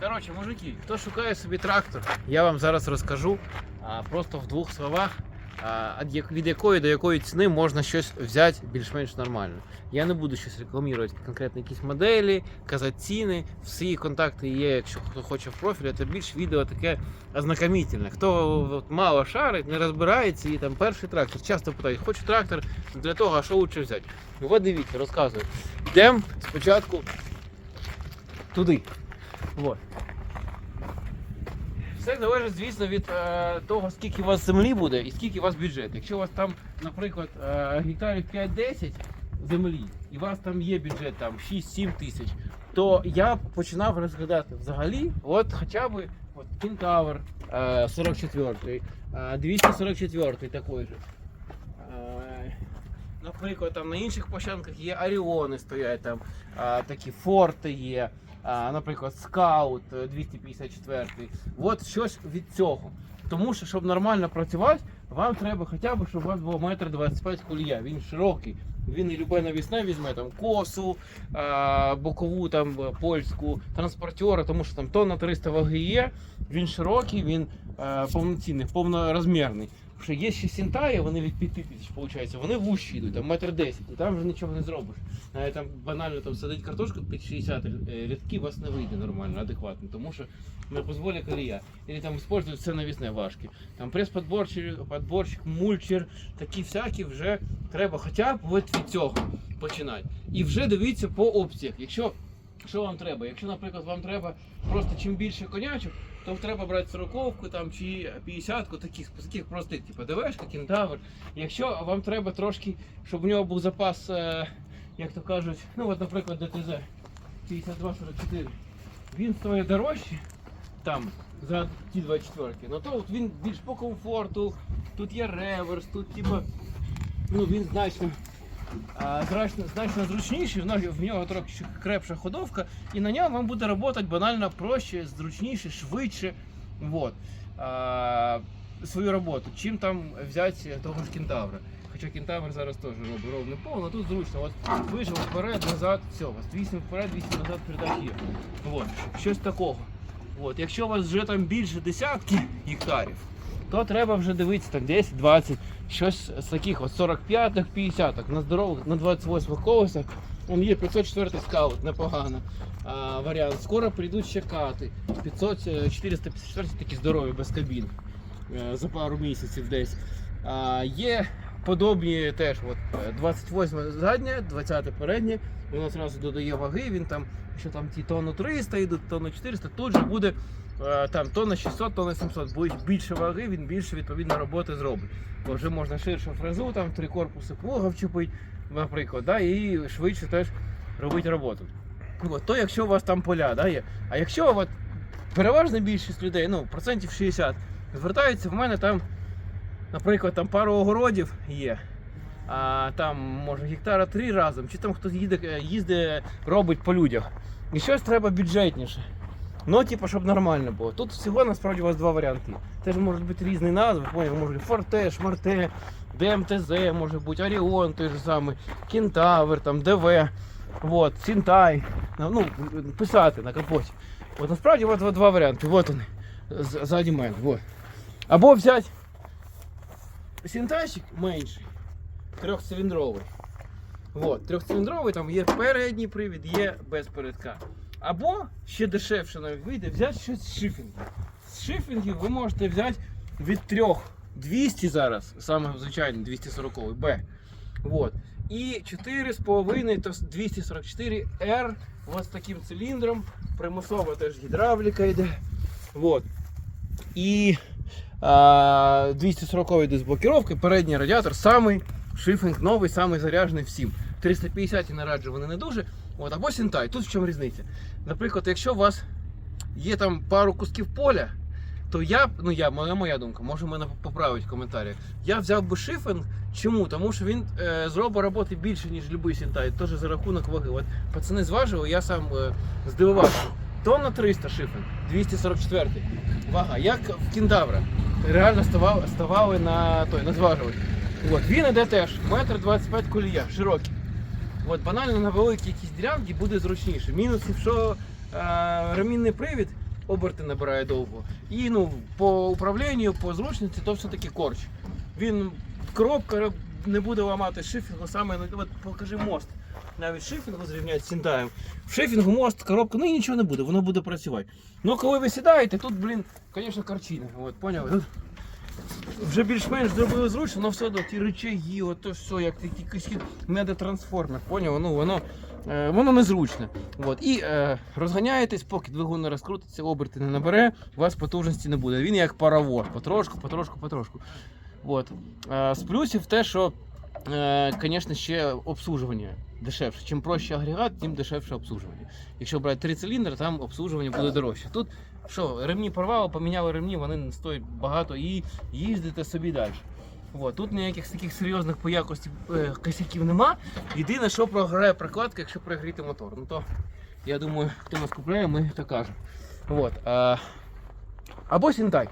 Коротше, мужики, хто шукає собі трактор, я вам зараз розкажу а, просто в двох словах, від якої до якої ціни можна щось взяти більш-менш нормально. Я не буду щось рекламувати конкретно якісь моделі, казати ціни. Всі контакти є, якщо хто хоче в профілі, це більш відео таке ознакомительне. Хто от, мало шарить, не розбирається і там перший трактор. Часто питають, хочу трактор для того, а що лучше взяти. От дивіться, розказую. Йдемо спочатку туди. Вот. Все залежить, звісно, від е, того, скільки у вас землі буде і скільки у вас бюджет. Якщо у вас там, наприклад, е, гектарів 5-10 землі, і у вас там є бюджет там 6-7 тисяч, то я починав розглядати взагалі, от хоча б от Кентавр е, 44-й, е, 244-й такий же. Е, Наприклад, там на інших площадках є Оріони стоять, там а, такі форти є, наприклад, скаут е, 254. От щось від цього. Тому що, щоб нормально працювати, вам треба хоча б, щоб у вас було метр 25 колія. Він широкий. Він і любе навісне візьме там косу, бокову там е, польську, транспортера, тому що там тонна 300 ваги є. Він широкий, він е, повноцінний, повнорозмірний. Що є ще сінтаї, вони від 5 тисяч, виходить, вони вущі йдуть, там метр 10, і там вже нічого не зробиш. Навіть там банально там садить картошку під 60 ря- рядків, у вас не вийде нормально, адекватно, тому що не дозволить колія. Или там використовують все навісне важке. Там прес-подборчик, подборчик, мульчер, такі всякі вже треба хоча б от від цього починати. І вже дивіться по опціях. Якщо що вам треба? Якщо, наприклад, вам треба просто чим більше конячок, то треба брати сороковку там чи 50-ку, таких, таких простих, типу ДВшка, кентавр. Якщо вам треба трошки, щоб у нього був запас, е, як то кажуть, ну от, наприклад, ДТЗ 5244, він стоїть дорожче там за ті 24 ну то от він більш по комфорту, тут є реверс, тут типу, ну він значно. Значно, значно зручніший, в нього, трохи крепша ходовка, і на ньому вам буде працювати банально проще, зручніше, швидше. Вот. А, свою роботу, чим там взяти того ж кентавра. Хоча кентавр зараз теж робить ровно повно, тут зручно. От вижив вперед, назад, все, вас 8 вперед, 8 назад передач є. Вот. Щось такого. От. Якщо у вас вже там більше десятки гектарів, то треба вже дивитися там 10-20, щось з таких от 45-х, 50-х, на здорових, на 28 колесах. Он є 504 скаут, непогано. А, варіант. Скоро прийдуть ще кати. 500, е, 454 такі здорові, без кабін. е, За пару місяців десь. А, є подобні теж. От, е, 28 заднє, 20 переднє. Воно одразу додає ваги, він там, якщо там ті тонну 300 йдуть, тонну 400, тут же буде е, там тонна 600, тонна 700. Буде більше ваги, він більше відповідно роботи зробить. Бо вже можна ширшу фрезу, там три корпуси плуга вчепити, наприклад, да, і швидше теж робити роботу. От, то якщо у вас там поля да, є. А якщо от, переважна більшість людей, ну, процентів 60, звертаються в мене там, наприклад, там пару огородів є. А там може гектара три разом, чи там хтось їде, е, їздить, робить по людях. І щось треба бюджетніше. Ну, типу, щоб нормально було. Тут всього насправді у вас два варіанти. Теж можуть бути різні назви, може бути Форте, Шмарте, ДМТЗ, може бути Оріон той же самий, Кентавр, там, ДВ, вот, Сінтай. Ну, писати на капоті. От насправді от, от два варіанти. Вот вони. Ззаді мене. Вот. Або взяти Сінтайчик менший, трьохциліндровий. Вот, трьохциліндровий, там є передній привід, є без передка. Або ще дешевше навіть вийде взяти щось з шифінгів. З шифінгів ви можете взяти від 3 200 зараз, саме звичайний 240 Б. Вот. І 4,5 то 244 R от з таким циліндром. Примусова теж гідравліка йде. Вот. І 240 йде з передній радіатор, самий шифінг новий, самий заряджений всім. 350 не раджу, вони не дуже. От, або Сінтай. Тут в чому різниця? Наприклад, якщо у вас є там пару кусків поля, то я, ну я, моя, моя думка, може мене поправить в коментарях. Я взяв би шифінг. Чому? Тому що він е, зробить роботи більше, ніж будь-який Сінтай, теж за рахунок ваги. От пацани зважили, я сам е, здивувався. Тонна 300 шифінг, 244 вага, як в кіндавра. Реально ставав, ставали на той, на зважувач. От, він іде теж, метр 25 колія, широкий. От, банально на великій якійсь ділянці буде зручніше. Мінусів, що е, ремінний привід оберти набирає довго. І ну, по управлінню, по зручності, то все-таки корч. Він коробка не буде ламати шифінгу, саме ну, от покажи мост. Навіть шифінгу зрівняти з сінтаєм. В шифінгу мост, коробка, ну і нічого не буде, воно буде працювати. Ну коли ви сідаєте, тут, блін, звісно, карчина. От, поняли? Тут вже більш-менш зробили зручно, але все одно ті речаги, ото все, як якийсь недотрансформер, поняв? Ну, воно, е, воно незручне. От. І е, розганяєтесь, поки двигун не розкрутиться, оберти не набере, у вас потужності не буде. Він як паровоз, потрошку, потрошку, потрошку. От. Е, з плюсів те, що, е, ще обслужування дешевше. Чим проще агрегат, тим дешевше обслужування. Якщо брати три циліндри, там обслужування буде дорожче. Тут що, ремні порвало, поміняли ремні, вони не стоять багато і їздите собі далі. От. Тут ніяких таких серйозних по якості е, косяків нема. Єдине, що програє прокладка, якщо прогріти мотор. Ну то я думаю, хто нас купляє, ми то кажемо. От. А, або Сінтай.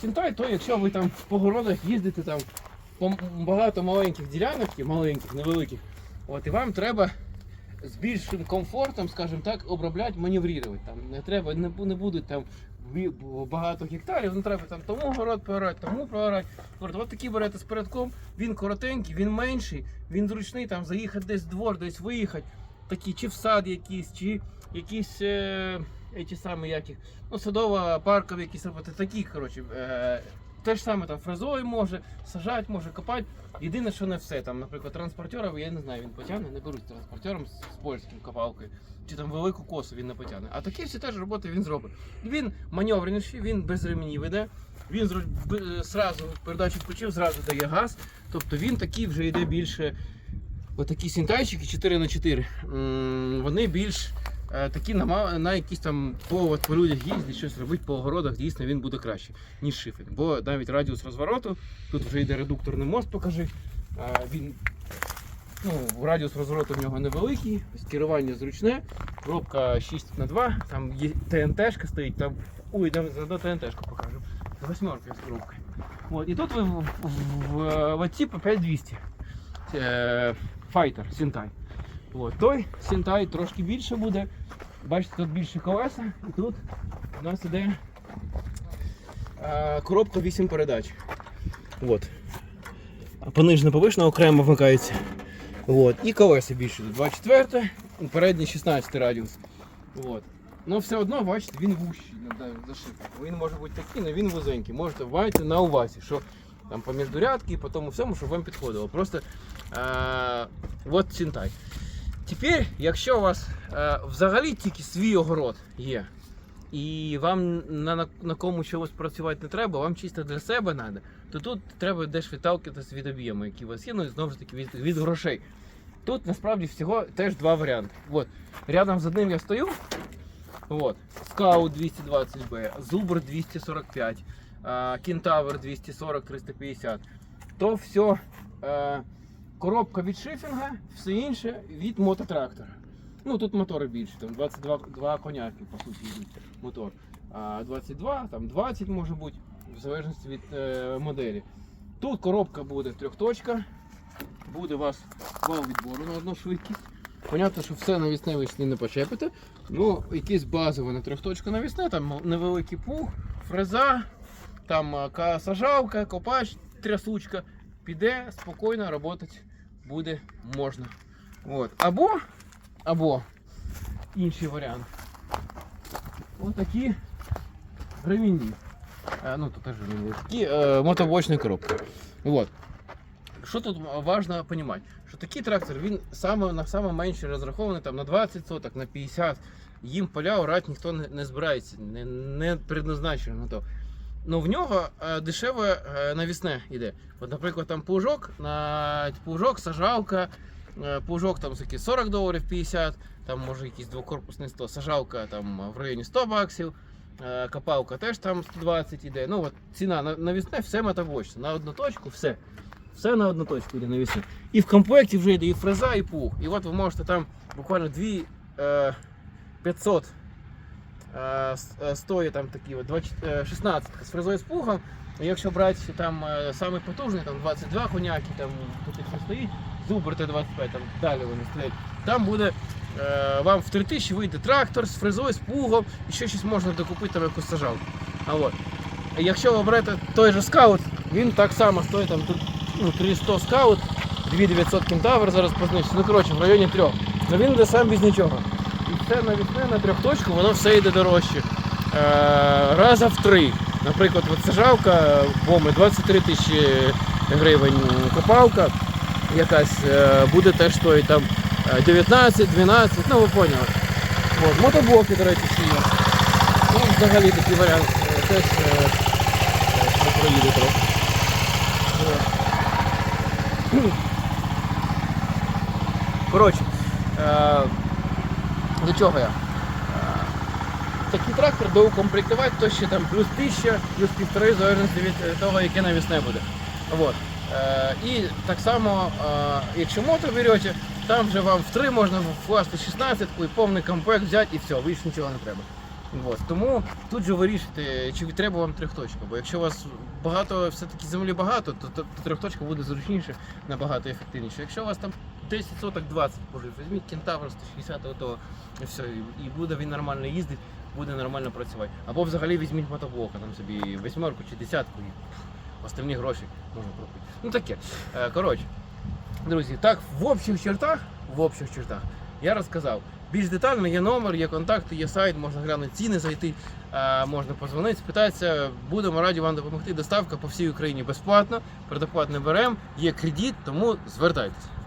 Сінтай, то якщо ви там по городах їздите там по багато маленьких ділянок, маленьких, невеликих, от, і вам треба з більшим комфортом, скажімо так, обробляти, маневрувати. Там не треба, не, не будуть там багато гектарів, не треба там тому город поорати, тому проорати. От такий берете з передком, він коротенький, він менший, він зручний, там заїхати десь в двор, десь виїхати. Такі, чи в сад якийсь, чи якісь е, ті самі, як їх, ну, садово паркові якісь роботи, такі, коротше. Е, те ж саме там фрезою може, сажати може, копати. Єдине, що не все. Там, наприклад, транспортера, я не знаю, він потягне, не беруть транспортером з, з польським копалкою. Чи там велику косу він не потягне. А такі всі теж роботи він зробить. Він маневреніший, він без ремені веде. Він зро- зразу передачу включив, зразу дає газ. Тобто він такий вже йде більше. Отакі сінтайчики 4 на 4 вони більш е, такі на, на якісь там по, по людях їздять, щось робити по огородах, дійсно він буде краще, ніж шифер. Бо навіть радіус розвороту, тут вже йде редукторний мост, покажи. е, він, ну, радіус розвороту в нього невеликий, керування зручне, коробка 6 на 2 там є ТНТшка стоїть, там. Ой, заодно ТНТшку покажу. Восьмерка з коробкою. От, і тут ви в, в, в, в оці по 5200. Е, Файтер, Сінтай. Той Сінтай трошки більше буде. Бачите, тут більше колеса, і тут у нас іде е, коробка 8 передач. От. А понижена повишена окремо вмикається. От. І колеса більше. 24, передній 16 радіус. От. Ну все одно, бачите, він вущий за шифр. Він може бути такий, але він вузенький. Можете бачити на увазі, що там по міждурядки і по тому всьому, щоб вам підходило. Просто е, от Сінтай. Тепер, якщо у вас е, взагалі тільки свій огород є, і вам на, на, на кому чогось працювати не треба, вам чисто для себе треба, то тут треба десь відталкуватися від об'єму, які у вас є, ну і знову ж таки від, від грошей. Тут насправді всього теж два варіанти. От. Рядом з одним я стою. От. Скаут 220B, Зубр 245, а, Кентавр 240-350. То все е, коробка від шифінга, все інше від мототрактора. Ну тут мотори більше, там 22 два коняки, по суті, йдуть мотор. А 22, там 20 може бути, в залежності від е, моделі. Тут коробка буде трьохточка, буде у вас вал відбору на одну швидкість. Понятно, що все навісне ви сюди не почепите. Ну, якесь базове на трьохточку навісне, там невеликий пух, фреза, там а, сажалка, копач, трясучка. Піде спокійно працювати буде можна. От. Або, або інший варіант. Ось такі ремінні. Е, ну, тут теж. Такі е, мотоблочні коробки. От. Що тут важливо розуміти? Що такий трактор він саме на саме менше розрахований там, на 20 соток, на 50. Їм поля орати ніхто не, не збирається, не, не предназначено на то. Ну в нього е, дешеве е, навісне йде. От, наприклад, там пужок, на пужок, сажалка, е, пужок там такі 40 доларів 50, там може якийсь двокорпусний 100, сажалка там в районі 100 баксів, копалка теж там 120 йде. Ну от ціна на навісне, все метабочне. На одну точку, все. Все на одну точку йде навісне. І в комплекті вже йде і фреза, і пух. І от ви можете там буквально 2 е, 500 е, с- е, стоїть там такі от 20, е, 16 з фрезою з пухом. І Якщо брати там е, самий потужний, там 22 коняки, там тут їх не стоїть, Зубр Т25, там далі вони стоять. Там буде е, вам в 3 тисячі вийде трактор з фрезою, з плугом, і ще щось можна докупити там якусь сажалку. А от. Якщо ви берете той же скаут, він так само стоїть там тут ну, 300 скаут, 2900 кентавр зараз по знижці, ну коротше, в районі трьох. Ну він йде сам без нічого. Це навісне на трьохточку, воно все йде дорожче. Е, раза в три. Наприклад, от сажалка боми 23 тисячі гривень, копалка якась е, буде теж стоїть там е, 19, 12, ну ви поняли. От, мотоблоки, до речі, ще є. Ну, взагалі такий варіант е, теж е, е, проїде трохи. Коротше, е, до чого я? Такий трактор доукомплектувати, то ще там плюс 1000, плюс півтори, в залежності від того, яке навісне буде. Вот. Е, і так само, е, якщо мотор берете, там вже вам в 3 можна вкласти 16 і повний комплект взяти і все, більше нічого не треба. Вот. Тому тут же вирішити, чи треба вам трьохточка. Бо якщо у вас багато, все-таки землі багато, то, то, то трьохточка буде зручніше, набагато ефективніше. Якщо у вас там 10 соток 20 може, візьміть кентавр 160 ото, і все, і, буде він нормально їздити, буде нормально працювати. Або взагалі візьміть мотоблока, там собі восьмерку чи десятку і остальні гроші можна купити. Ну таке. Е, Коротше, друзі, так в общих чертах, в общих чертах я розказав. Більш детально є номер, є контакти, є сайт, можна глянути ціни, зайти, е, можна позвонити, спитатися. Будемо раді вам допомогти. Доставка по всій Україні безплатна, предоплат не беремо, є кредит, тому звертайтесь.